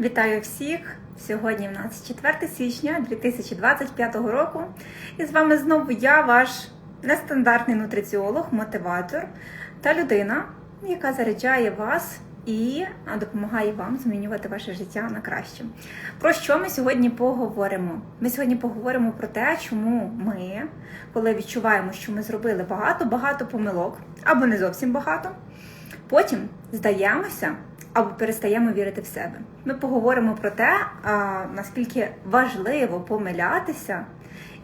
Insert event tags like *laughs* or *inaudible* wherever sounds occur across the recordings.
Вітаю всіх! Сьогодні в нас 4 січня 2025 року. І з вами знову я, ваш нестандартний нутриціолог, мотиватор та людина, яка заряджає вас і допомагає вам змінювати ваше життя на краще. Про що ми сьогодні поговоримо? Ми сьогодні поговоримо про те, чому ми, коли відчуваємо, що ми зробили багато-багато помилок, або не зовсім багато, потім здаємося або перестаємо вірити в себе. Ми поговоримо про те, наскільки важливо помилятися,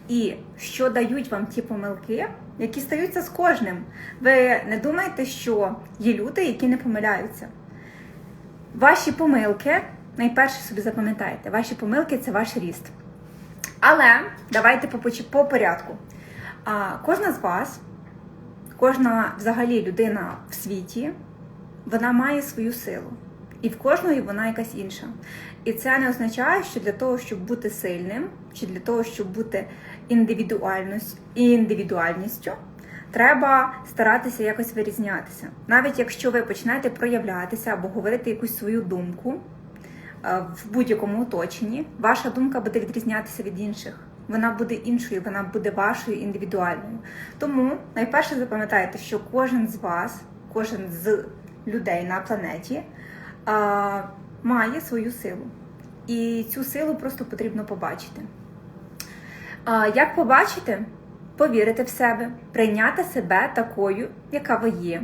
і що дають вам ті помилки, які стаються з кожним. Ви не думаєте, що є люди, які не помиляються. Ваші помилки, найперше собі запам'ятайте, ваші помилки це ваш ріст. Але давайте по, по порядку. А, Кожна з вас, кожна взагалі людина в світі, вона має свою силу. І в кожної вона якась інша. І це не означає, що для того, щоб бути сильним, чи для того, щоб бути індивідуальністю, треба старатися якось вирізнятися. Навіть якщо ви почнете проявлятися або говорити якусь свою думку е, в будь-якому оточенні, ваша думка буде відрізнятися від інших. Вона буде іншою, вона буде вашою індивідуальною. Тому найперше запам'ятайте, що кожен з вас, кожен з людей на планеті а, має свою силу. І цю силу просто потрібно побачити. А, Як побачити? Повірити в себе, прийняти себе такою, яка ви є,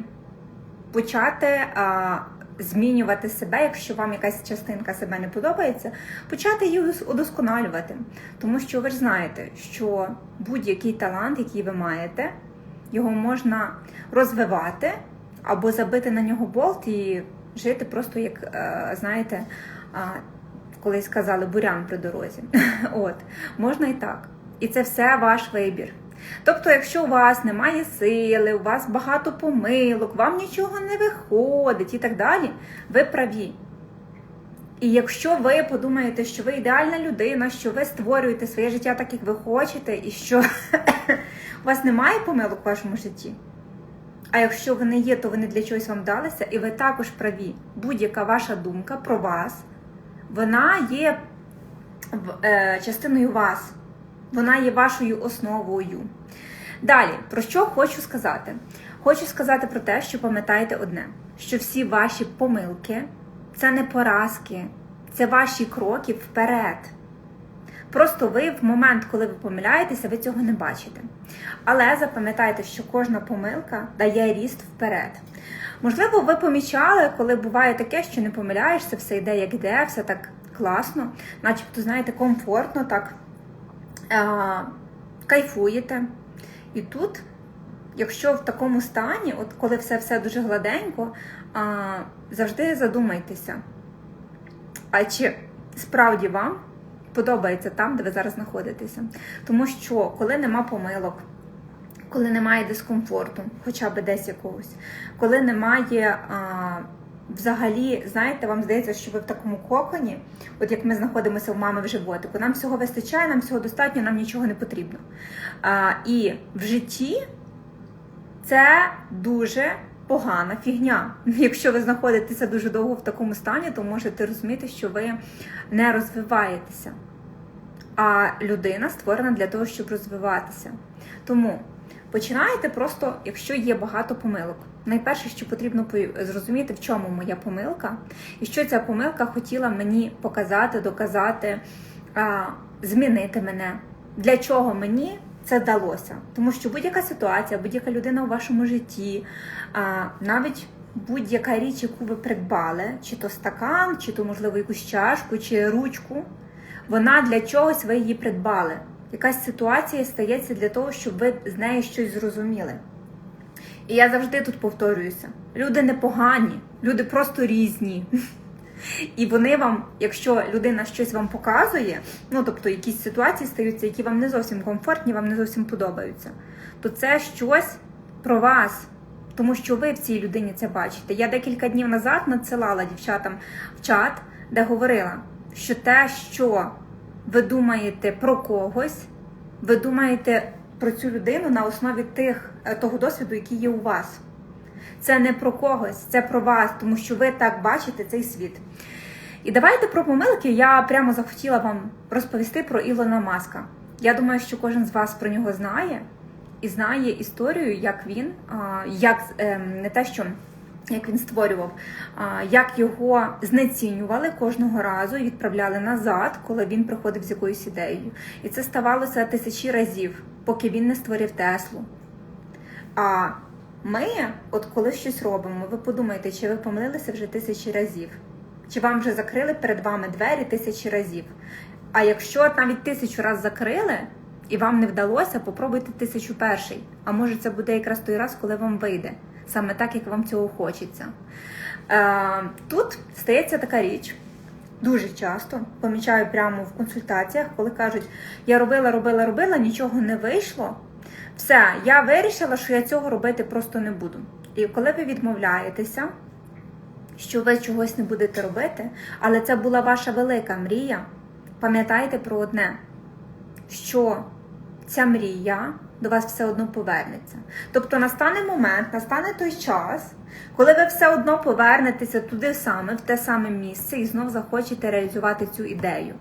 почати а, змінювати себе, якщо вам якась частинка себе не подобається, почати її удосконалювати. Тому що ви ж знаєте, що будь-який талант, який ви маєте, його можна розвивати або забити на нього болт і жити просто як, е, знаєте, колись сказали бурян при дорозі. *laughs* От, можна і так. І це все ваш вибір. Тобто, якщо у вас немає сили, у вас багато помилок, вам нічого не виходить і так далі, ви праві. І якщо ви подумаєте, що ви ідеальна людина, що ви створюєте своє життя так, як ви хочете, і що *laughs* у вас немає помилок в вашому житті, а якщо вони є, то вони для чогось вам далися, і ви також праві. Будь-яка ваша думка про вас, вона є е, частиною вас, вона є вашою основою. Далі, про що хочу сказати? Хочу сказати про те, що пам'ятайте одне: що всі ваші помилки це не поразки, це ваші кроки вперед. Просто ви в момент, коли ви помиляєтеся, ви цього не бачите. Але запам'ятайте, що кожна помилка дає ріст вперед. Можливо, ви помічали, коли буває таке, що не помиляєшся, все йде, як йде, все так класно, начебто, знаєте, комфортно, так а, кайфуєте. І тут, якщо в такому стані, от коли все все дуже гладенько, а, завжди задумайтеся, а чи справді вам подобається там, де ви зараз знаходитеся. Тому що, коли нема помилок, коли немає дискомфорту, хоча б десь якогось, коли немає. А, Взагалі, знаєте, вам здається, що ви в такому коконі, от як ми знаходимося в мами в животику, нам всього вистачає, нам всього достатньо, нам нічого не потрібно. А, І в житті це дуже погана фігня. Якщо ви знаходитеся дуже довго в такому стані, то можете розуміти, що ви не розвиваєтеся. А людина створена для того, щоб розвиватися. Тому починаєте просто, якщо є багато помилок. Найперше, що потрібно зрозуміти, в чому моя помилка, і що ця помилка хотіла мені показати, доказати, змінити мене. Для чого мені це вдалося? Тому що будь-яка ситуація, будь-яка людина у вашому житті, навіть будь-яка річ, яку ви придбали, чи то стакан, чи то, можливо, якусь чашку, чи ручку, вона для чогось ви її придбали. Якась ситуація стається для того, щоб ви з нею щось зрозуміли. І я завжди тут повторююся: люди не погані, люди просто різні. І вони вам, якщо людина щось вам показує, ну тобто якісь ситуації стаються, які вам не зовсім комфортні, вам не зовсім подобаються, то це щось про вас, тому що ви в цій людині це бачите. Я декілька днів назад надсилала дівчатам в чат, де говорила, що те, що ви думаєте про когось, ви думаєте про цю людину на основі тих, е, того досвіду, який є у вас. Це не про когось, це про вас, тому що ви так бачите цей світ. І давайте про помилки. Я прямо захотіла вам розповісти про Ілона Маска. Я думаю, що кожен з вас про нього знає і знає історію, як він, як ем, не те, що як він створював, як його знецінювали кожного разу і відправляли назад, коли він приходив з якоюсь ідеєю. І це ставалося тисячі разів, поки він не створив Теслу. А ми, от коли щось робимо, ви подумайте, чи ви помилилися вже тисячі разів, чи вам вже закрили перед вами двері тисячі разів. А якщо навіть тисячу раз закрили і вам не вдалося, попробуйте тисячу перший. А може це буде якраз той раз, коли вам вийде, саме так, як вам цього хочеться. Е, тут стається така річ. Дуже часто помічаю прямо в консультаціях, коли кажуть, я робила, робила, робила, нічого не вийшло. Все, я вирішила, що я цього робити просто не буду. І коли ви відмовляєтеся, що ви чогось не будете робити, але це була ваша велика мрія, пам'ятайте про одне, що ця мрія до вас все одно повернеться. Тобто настане момент, настане той час, коли ви все одно повернетеся туди саме, в те саме місце, і знов захочете реалізувати цю ідею,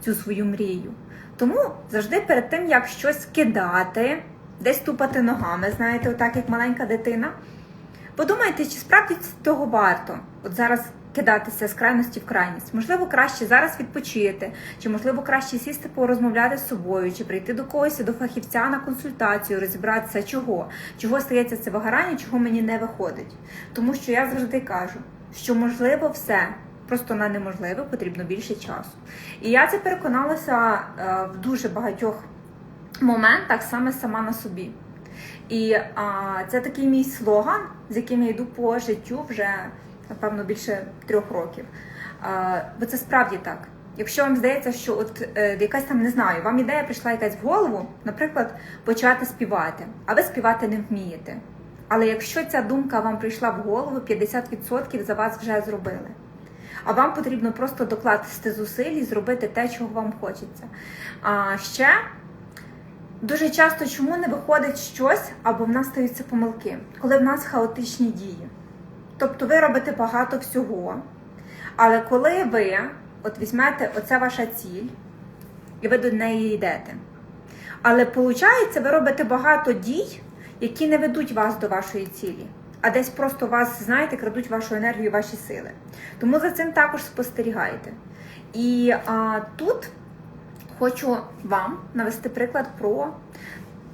цю свою мрію. Тому завжди перед тим, як щось кидати, десь тупати ногами, знаєте, отак як маленька дитина. Подумайте, чи справді того варто от зараз кидатися з крайності в крайність. Можливо, краще зараз відпочити, чи можливо краще сісти порозмовляти з собою, чи прийти до когось до фахівця на консультацію, розібратися, чого, чого стається це вигорання, чого мені не виходить. Тому що я завжди кажу, що можливо все. Просто на неможливе потрібно більше часу. І я це переконалася е, в дуже багатьох моментах саме сама на собі. І а, це такий мій слоган, з яким я йду по життю вже, напевно, більше трьох років. А, бо це справді так. Якщо вам здається, що от е, якась там не знаю, вам ідея прийшла якась в голову, наприклад, почати співати, а ви співати не вмієте. Але якщо ця думка вам прийшла в голову, 50% за вас вже зробили. А вам потрібно просто докласти зусиль і зробити те, чого вам хочеться. А ще Дуже часто чому не виходить щось або в нас стаються помилки, коли в нас хаотичні дії. Тобто ви робите багато всього, але коли ви от візьмете оце ваша ціль, і ви до неї йдете. Але виходить, ви робите багато дій, які не ведуть вас до вашої цілі, а десь просто вас, знаєте, крадуть вашу енергію, ваші сили. Тому за цим також спостерігайте. І а, тут. Хочу вам навести приклад про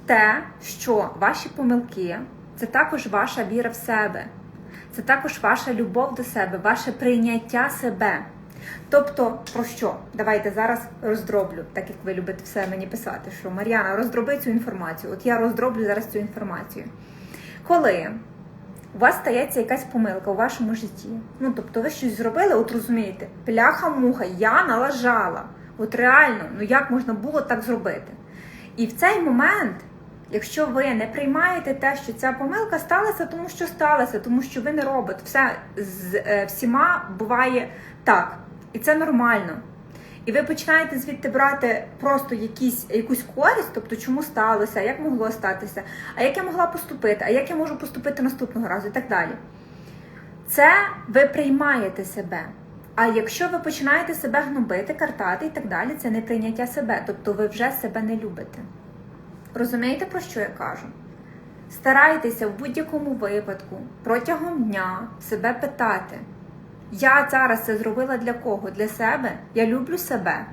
те, що ваші помилки це також ваша віра в себе, це також ваша любов до себе, ваше прийняття себе. Тобто, про що? Давайте зараз роздроблю, так як ви любите все мені писати, що Мар'яна, роздроби цю інформацію. От я роздроблю зараз цю інформацію. Коли у вас стається якась помилка у вашому житті, ну тобто ви щось зробили, от розумієте, пляха-муха, я налажала. От реально, ну як можна було так зробити? І в цей момент, якщо ви не приймаєте те, що ця помилка сталася, тому що сталася, тому що ви не робите, все з е, всіма буває так. І це нормально. І ви починаєте звідти брати просто якісь, якусь користь, тобто чому сталося, як могло статися, а як я могла поступити, а як я можу поступити наступного разу і так далі. Це ви приймаєте себе. А якщо ви починаєте себе гнобити, картати і так далі, це не прийняття себе, тобто ви вже себе не любите. Розумієте, про що я кажу? Старайтеся в будь-якому випадку протягом дня себе питати. Я зараз це зробила для кого? Для себе? Я люблю себе.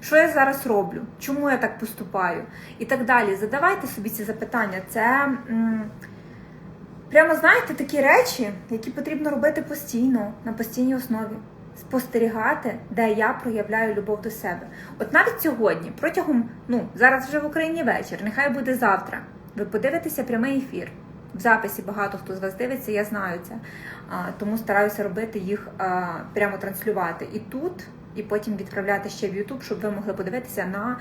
Що я зараз роблю? Чому я так поступаю? І так далі. Задавайте собі ці запитання. Це м прямо, знаєте, такі речі, які потрібно робити постійно, на постійній основі спостерігати, де я проявляю любов до себе. От навіть сьогодні, протягом, ну, зараз вже в Україні вечір, нехай буде завтра. Ви подивитеся прямий ефір. В записі багато хто з вас дивиться, я знаю це. Тому стараюся робити їх прямо транслювати і тут, і потім відправляти ще в YouTube, щоб ви могли подивитися на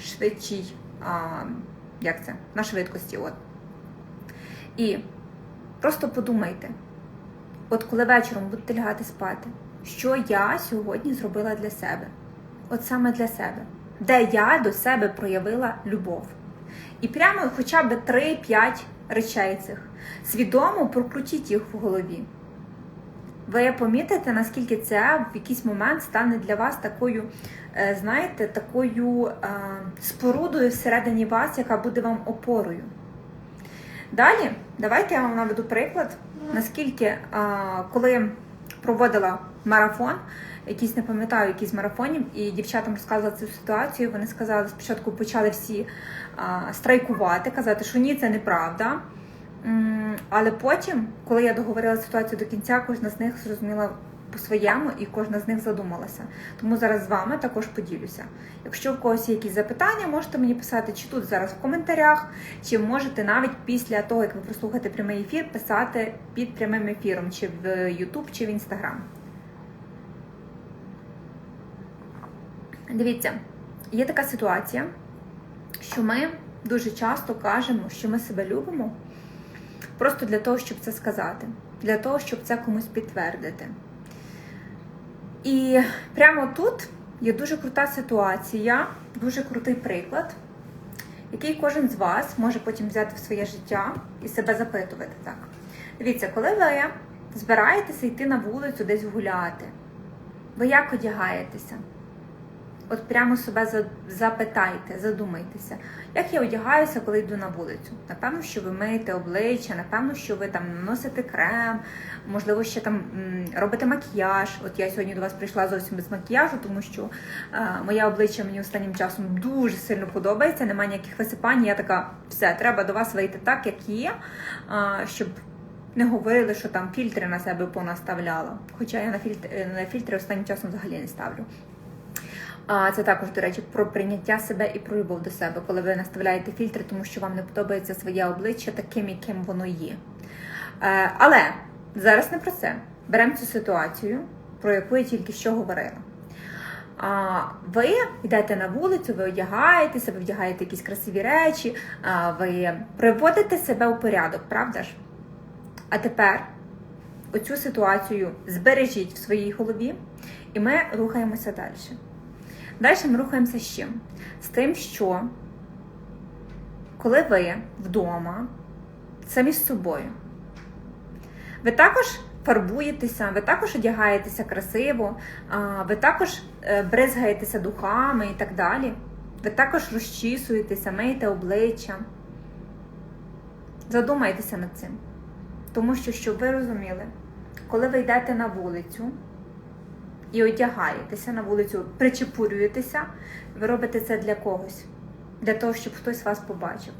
швидшій, як це, на швидкості. От. І просто подумайте, от коли вечором будете лягати спати що я сьогодні зробила для себе. От саме для себе, де я до себе проявила любов. І прямо хоча б 3-5 речей цих. Свідомо прокрутіть їх в голові. ви помітите, наскільки це в якийсь момент стане для вас такою, е, знаєте, такою е, спорудою всередині вас, яка буде вам опорою. Далі, давайте я вам наведу приклад, наскільки, е, коли проводила марафон, якийсь не пам'ятаю, якийсь з марафонів, і дівчатам розказувала цю ситуацію. Вони сказали, спочатку почали всі а, страйкувати, казати, що ні, це неправда. Але потім, коли я договорила ситуацію до кінця, кожна з них зрозуміла по-своєму і кожна з них задумалася. Тому зараз з вами також поділюся. Якщо в когось є якісь запитання, можете мені писати чи тут зараз в коментарях, чи можете навіть після того, як ви прослухаєте прямий ефір, писати під прямим ефіром, чи в YouTube, чи в Instagram. Дивіться, є така ситуація, що ми дуже часто кажемо, що ми себе любимо просто для того, щоб це сказати, для того, щоб це комусь підтвердити. І прямо тут є дуже крута ситуація, дуже крутий приклад, який кожен з вас може потім взяти в своє життя і себе запитувати так. Дивіться, коли ви збираєтеся йти на вулицю десь гуляти, ви як одягаєтеся? От прямо себе запитайте, задумайтеся, як я одягаюся, коли йду на вулицю. Напевно, що ви миєте обличчя, напевно, що ви там наносите крем, можливо, ще там робите макіяж. От я сьогодні до вас прийшла зовсім без макіяжу, тому що е, моє обличчя мені останнім часом дуже сильно подобається. Немає ніяких висипань. Я така, все, треба до вас вийти так, як є, е, щоб. Не говорили, що там фільтри на себе понаставляла. Хоча я на фільтри, на фільтри останнім часом взагалі не ставлю. А це також, до речі, про прийняття себе і про любов до себе, коли ви наставляєте фільтри, тому що вам не подобається своє обличчя таким, яким воно є. Е, але зараз не про це. Беремо цю ситуацію, про яку я тільки що говорила. А, ви йдете на вулицю, ви одягаєтеся, ви вдягаєте якісь красиві речі, ви приводите себе у порядок, правда ж? А тепер оцю ситуацію збережіть в своїй голові, і ми рухаємося далі. Далі ми рухаємося з чим? З тим, що коли ви вдома самі з собою, ви також фарбуєтеся, ви також одягаєтеся красиво, ви також е, бризгаєтеся духами і так далі. Ви також розчісуєтеся, миєте обличчя. Задумайтеся над цим. Тому що, щоб ви розуміли, коли ви йдете на вулицю, і одягаєтеся на вулицю, причепурюєтеся, ви робите це для когось, для того, щоб хтось вас побачив.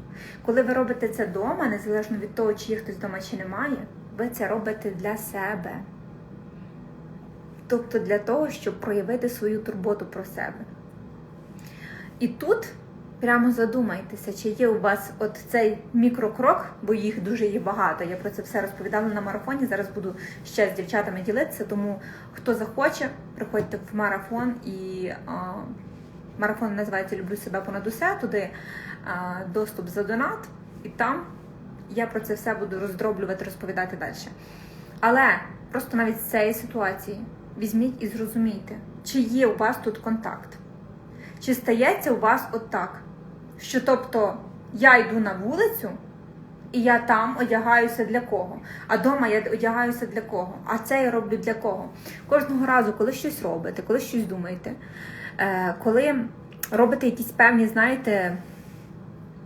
Коли ви робите це вдома, незалежно від того, чи є хтось вдома чи немає, ви це робите для себе. Тобто для того, щоб проявити свою турботу про себе. І тут прямо задумайтеся, чи є у вас от цей мікрокрок, бо їх дуже є багато. Я про це все розповідала на марафоні. Зараз буду ще з дівчатами ділитися. Тому хто захоче, приходьте в марафон і а, марафон називається Люблю себе понад усе. Туди а, доступ за донат, і там я про це все буду роздроблювати, розповідати далі. Але просто навіть з цієї ситуації візьміть і зрозумійте, чи є у вас тут контакт. Чи стається у вас отак? Що тобто я йду на вулицю, і я там одягаюся для кого? А вдома я одягаюся для кого? А це я роблю для кого? Кожного разу, коли щось робите, коли щось думаєте, е, коли робите якісь певні, знаєте,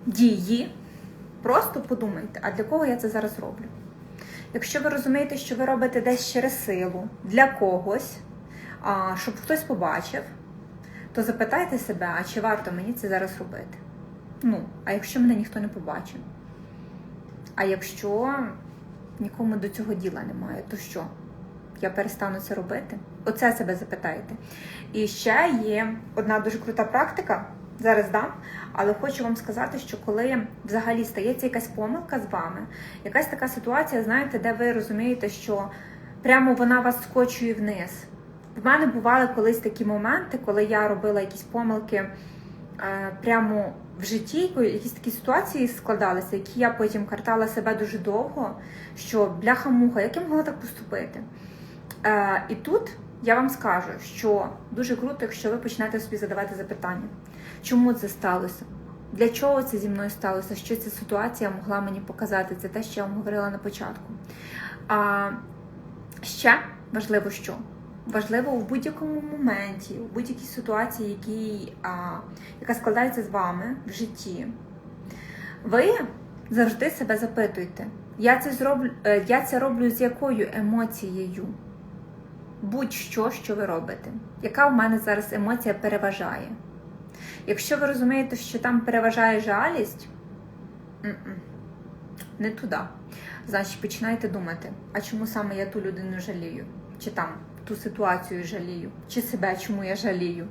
дії, просто подумайте, а для кого я це зараз роблю? Якщо ви розумієте, що ви робите десь через силу для когось, щоб хтось побачив, то запитайте себе, а чи варто мені це зараз робити? Ну, а якщо мене ніхто не побачив? А якщо нікому до цього діла немає, то що? Я перестану це робити? Оце себе запитайте. І ще є одна дуже крута практика, зараз дам, але хочу вам сказати, що коли взагалі стається якась помилка з вами, якась така ситуація, знаєте, де ви розумієте, що прямо вона вас скочує вниз. В мене бували колись такі моменти, коли я робила якісь помилки е, прямо в житті, якісь такі ситуації складалися, які я потім картала себе дуже довго, що бляха-муха, як я могла так поступити? Е, і тут я вам скажу, що дуже круто, якщо ви почнете собі задавати запитання, чому це сталося? Для чого це зі мною сталося? Що ця ситуація могла мені показати? Це те, що я вам говорила на початку. А ще важливо що? Важливо в будь-якому моменті, у будь-якій ситуації, якій, а, яка складається з вами в житті, ви завжди себе запитуєте, я це зроблю, е, я це роблю з якою емоцією? Будь-що, що ви робите. Яка в мене зараз емоція переважає? Якщо ви розумієте, що там переважає жалість, не туди. Значить, починайте думати, а чому саме я ту людину жалію? Чи там ту ситуацію жалію, чи себе чому я жалію?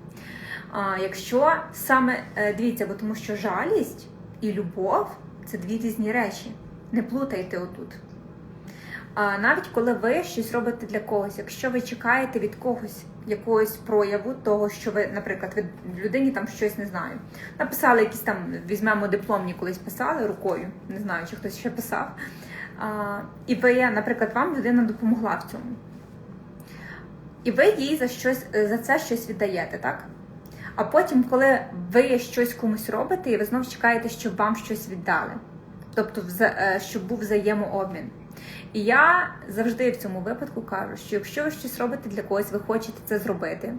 А, Якщо саме е, дивіться, бо тому що жалість і любов це дві різні речі. Не плутайте отут. А навіть коли ви щось робите для когось, якщо ви чекаєте від когось якогось прояву, того, що ви, наприклад, від людині там щось не знаю, написали якісь там, візьмемо дипломні, колись писали рукою, не знаю, чи хтось ще писав. А, і ви, наприклад, вам людина допомогла в цьому. І ви їй за щось за це щось віддаєте, так? А потім, коли ви щось комусь робите, і ви знову чекаєте, щоб вам щось віддали. Тобто, е, щоб був взаємообмін. І я завжди в цьому випадку кажу, що якщо ви щось робите для когось, ви хочете це зробити.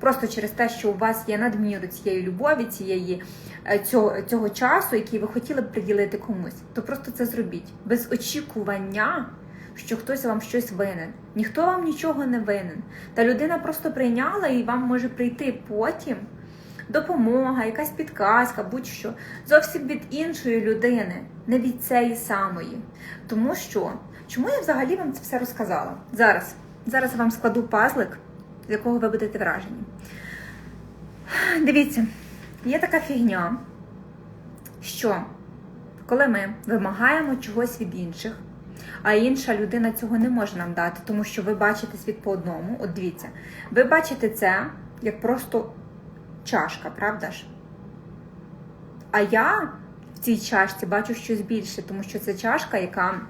Просто через те, що у вас є надміру цієї любові, цієї е, цього, цього часу, який ви хотіли б приділити комусь, то просто це зробіть без очікування, що хтось вам щось винен. Ніхто вам нічого не винен. Та людина просто прийняла і вам може прийти потім допомога, якась підказка, будь-що зовсім від іншої людини, не від цієї самої. Тому що, чому я взагалі вам це все розказала? Зараз. Зараз я вам складу пазлик, з якого ви будете вражені. Дивіться, є така фігня, що коли ми вимагаємо чогось від інших, а інша людина цього не може нам дати, тому що ви бачите світ по одному. От дивіться, ви бачите це як просто чашка, правда ж? А я в цій чашці бачу щось більше, тому що це чашка, яка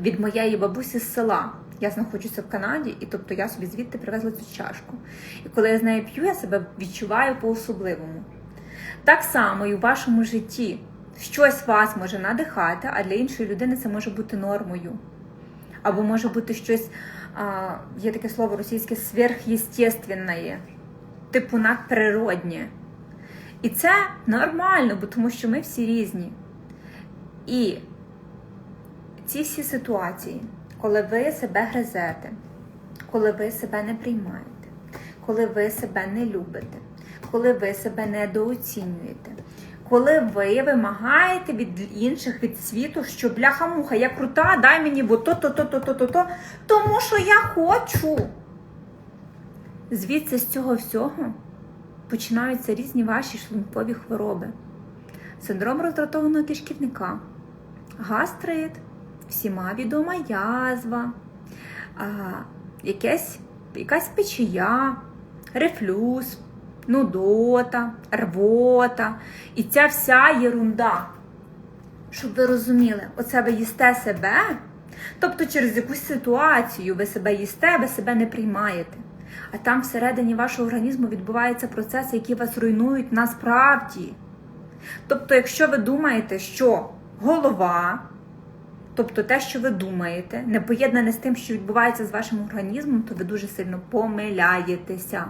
від моєї бабусі з села. Я знаходжуся в Канаді, і тобто я собі звідти привезла цю чашку. І коли я з нею п'ю, я себе відчуваю по-особливому. Так само і у вашому житті щось вас може надихати, а для іншої людини це може бути нормою. Або може бути щось, а, є таке слово російське сверхъестественне, типу надприроднє. І це нормально, бо тому що ми всі різні. І ці всі ситуації, коли ви себе гризете, коли ви себе не приймаєте, коли ви себе не любите, коли ви себе недооцінюєте, коли ви вимагаєте від інших, від світу, що бляха-муха, я крута, дай мені бо то, то, то, то, то, то, то, тому що я хочу. Звідси з цього всього починаються різні ваші шлункові хвороби, синдром роздратованого кишківника, гастрит, всіма відома язва, а, якесь, якась печія, рефлюс, нудота, рвота і ця вся єрунда. Щоб ви розуміли, оце ви їсте себе, тобто через якусь ситуацію ви себе їсте, ви себе не приймаєте. А там всередині вашого організму відбуваються процеси, які вас руйнують насправді. Тобто, якщо ви думаєте, що голова, тобто те, що ви думаєте, не поєднане з тим, що відбувається з вашим організмом, то ви дуже сильно помиляєтеся.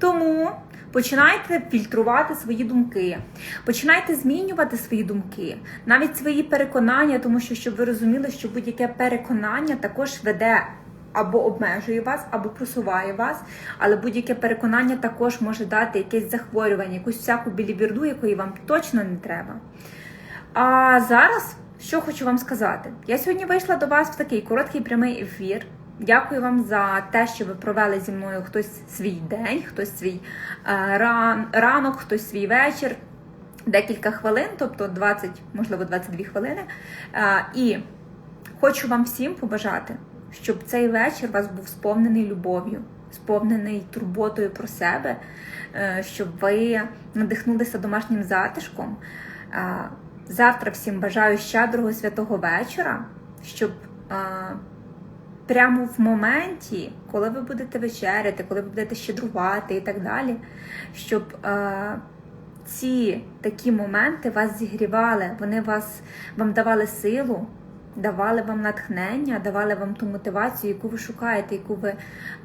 Тому починайте фільтрувати свої думки, починайте змінювати свої думки, навіть свої переконання, тому що щоб ви розуміли, що будь-яке переконання також веде або обмежує вас, або просуває вас, але будь-яке переконання також може дати якесь захворювання, якусь всяку білібірду, якої вам точно не треба. А зараз що хочу вам сказати? Я сьогодні вийшла до вас в такий короткий прямий ефір. Дякую вам за те, що ви провели зі мною хтось свій день, хтось свій е, ран, ранок, хтось свій вечір, декілька хвилин, тобто 20, можливо, 22 хвилини. Е, і хочу вам всім побажати, щоб цей вечір вас був сповнений любов'ю, сповнений турботою про себе, е, щоб ви надихнулися домашнім затишком. Завтра всім бажаю щедрого святого вечора, щоб прямо в моменті, коли ви будете вечеряти, коли ви будете щедрувати і так далі, щоб е, ці такі моменти вас зігрівали, вони вас вам давали силу, давали вам натхнення, давали вам ту мотивацію, яку ви шукаєте, яку ви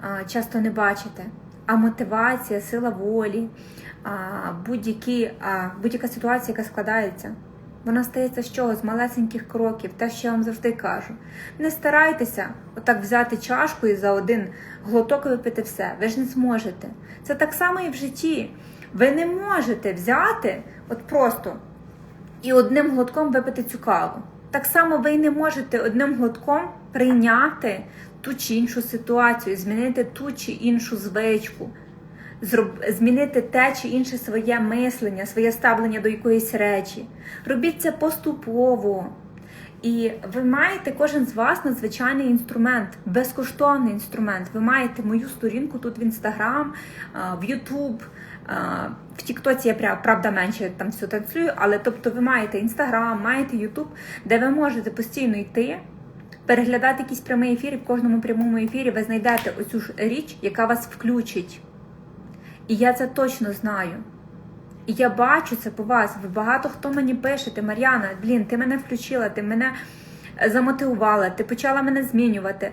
а, часто не бачите. А мотивація, сила волі, будь-яка ситуація, яка складається, вона стається з чого? З малесеньких кроків, те, що я вам завжди кажу. Не старайтеся отак взяти чашку і за один глоток випити все. Ви ж не зможете. Це так само і в житті. Ви не можете взяти от просто і одним глотком випити цю каву. Так само ви й не можете одним глотком прийняти ту чи іншу ситуацію, змінити ту чи іншу звичку, змінити те чи інше своє мислення, своє ставлення до якоїсь речі. Робіть це поступово. І ви маєте кожен з вас надзвичайний інструмент, безкоштовний інструмент. Ви маєте мою сторінку тут в інстаграм, в Ютуб. В Тіктоці я правда менше там все транслюю, але тобто ви маєте інстаграм, маєте Ютуб, де ви можете постійно йти, переглядати якісь прямі ефіри. В кожному прямому ефірі ви знайдете оцю ж річ, яка вас включить. І я це точно знаю. І я бачу це по вас. Ви багато хто мені пишете, Мар'яна, блін, ти мене включила, ти мене е, замотивувала, ти почала мене змінювати.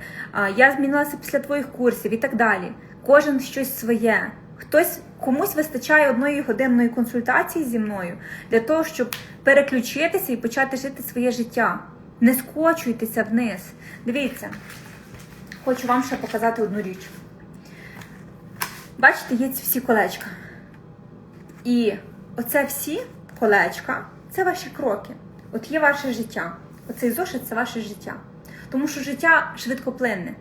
Я змінилася після твоїх курсів і так далі. Кожен щось своє. Хтось комусь вистачає одної годинної консультації зі мною для того, щоб переключитися і почати жити своє життя. Не скочуйтеся вниз. Дивіться, хочу вам ще показати одну річ. Бачите, є ці всі колечка. І оце всі колечка це ваші кроки. От є ваше життя. Оцей зошит це ваше життя. Тому що життя швидкоплинне.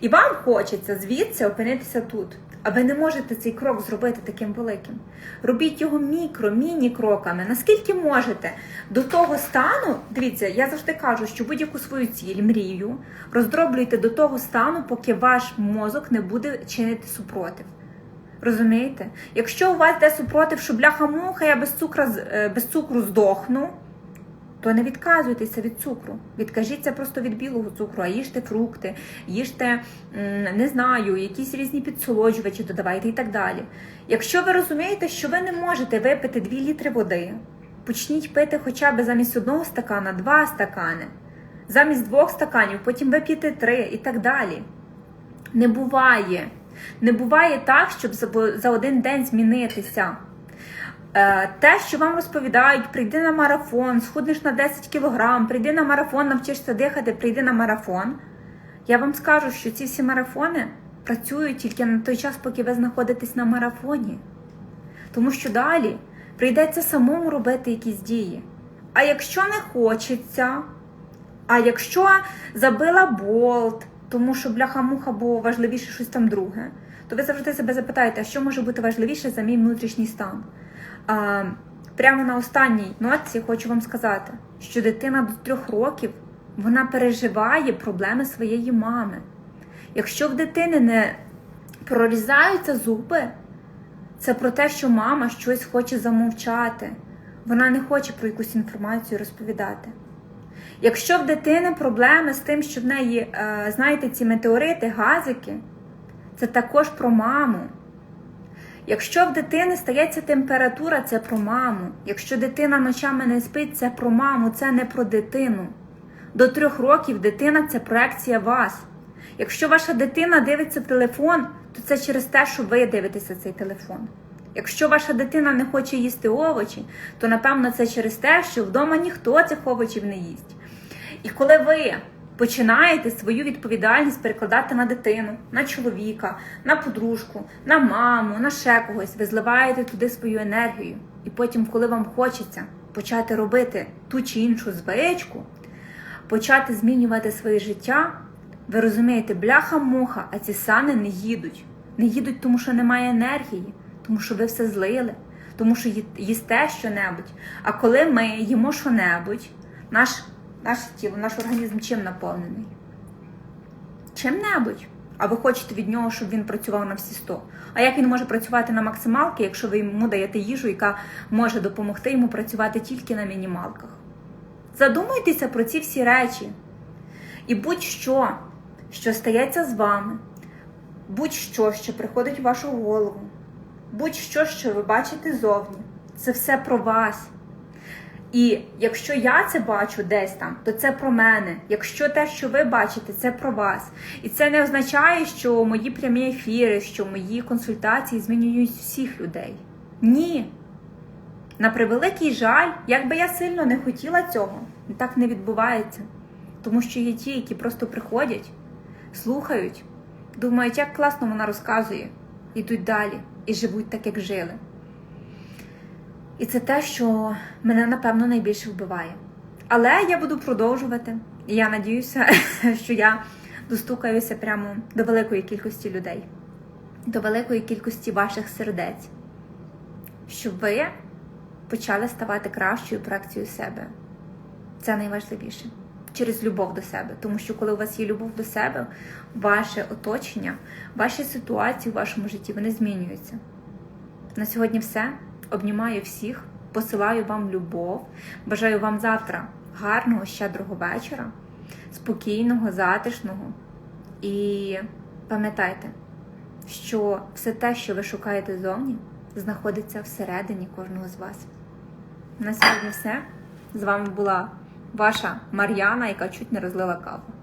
І вам хочеться звідси опинитися тут. А ви не можете цей крок зробити таким великим. Робіть його мікро, міні-кроками, наскільки можете. До того стану, дивіться, я завжди кажу, що будь-яку свою ціль, мрію, роздроблюйте до того стану, поки ваш мозок не буде чинити супротив. Розумієте? Якщо у вас де супротив, що бляха-муха, я без цукру, е, без цукру здохну, то не відказуйтеся від цукру. Відкажіться просто від білого цукру, а їжте фрукти, їжте, не знаю, якісь різні підсолоджувачі додавайте і так далі. Якщо ви розумієте, що ви не можете випити 2 літри води, почніть пити хоча б замість одного стакана, два стакани, замість двох стаканів, потім вип'єте три і так далі. Не буває. Не буває так, щоб за- один день змінитися. Е, Те, що вам розповідають, прийди на марафон, схуднеш на 10 кілограм, прийди на марафон, навчишся дихати, прийди на марафон. Я вам скажу, що ці всі марафони працюють тільки на той час, поки ви знаходитесь на марафоні. Тому що далі прийдеться самому робити якісь дії. А якщо не хочеться, а якщо забила болт, тому що бляха-муха було важливіше щось там друге, то ви завжди себе запитаєте, що може бути важливіше за мій внутрішній стан? А, прямо на останній нотці хочу вам сказати, що дитина до трьох років вона переживає проблеми своєї мами. Якщо в дитини не прорізаються зуби, це про те, що мама щось хоче замовчати. Вона не хоче про якусь інформацію розповідати. Якщо в дитини проблеми з тим, що в неї, е, знаєте, ці метеорити, газики, це також про маму. Якщо в дитини стається температура, це про маму. Якщо дитина ночами не спить, це про маму, це не про дитину. До трьох років дитина це проекція вас. Якщо ваша дитина дивиться телефон, то це через те, що ви дивитеся цей телефон. Якщо ваша дитина не хоче їсти овочі, то напевно це через те, що вдома ніхто цих овочів не їсть. І коли ви починаєте свою відповідальність перекладати на дитину, на чоловіка, на подружку, на маму, на ще когось, ви зливаєте туди свою енергію. І потім, коли вам хочеться почати робити ту чи іншу звичку, почати змінювати своє життя, ви розумієте, бляха-муха, а ці сани не їдуть. Не їдуть, тому що немає енергії, тому що ви все злили, тому що їсте що-небудь. А коли ми їмо що-небудь, наш, наше тіло, наш організм чим наповнений? Чим-небудь. А ви хочете від нього, щоб він працював на всі 100. А як він може працювати на максималки, якщо ви йому даєте їжу, яка може допомогти йому працювати тільки на мінімалках? Задумайтеся про ці всі речі. І будь-що, що стається з вами, будь-що, що приходить у вашу голову, будь-що, що ви бачите зовні, це все про вас. І якщо я це бачу десь там, то це про мене. Якщо те, що ви бачите, це про вас. І це не означає, що мої прямі ефіри, що мої консультації змінюють всіх людей. Ні. На превеликий жаль, як би я сильно не хотіла цього, так не відбувається. Тому що є ті, які просто приходять, слухають, думають, як класно вона розказує, йдуть далі і живуть так, як жили. І це те, що мене напевно найбільше вбиває. Але я буду продовжувати. І я надіюся, *laughs* що я достукаюся прямо до великої кількості людей, до великої кількості ваших сердець, щоб ви почали ставати кращою проекцією себе. Це найважливіше через любов до себе. Тому що коли у вас є любов до себе, ваше оточення, ваші ситуації в вашому житті вони змінюються. На сьогодні все. Обнімаю всіх, посилаю вам любов. Бажаю вам завтра гарного, щедрого вечора, спокійного, затишного. І пам'ятайте, що все те, що ви шукаєте зовні, знаходиться всередині кожного з вас. На сьогодні все. З вами була ваша Мар'яна, яка чуть не розлила каву.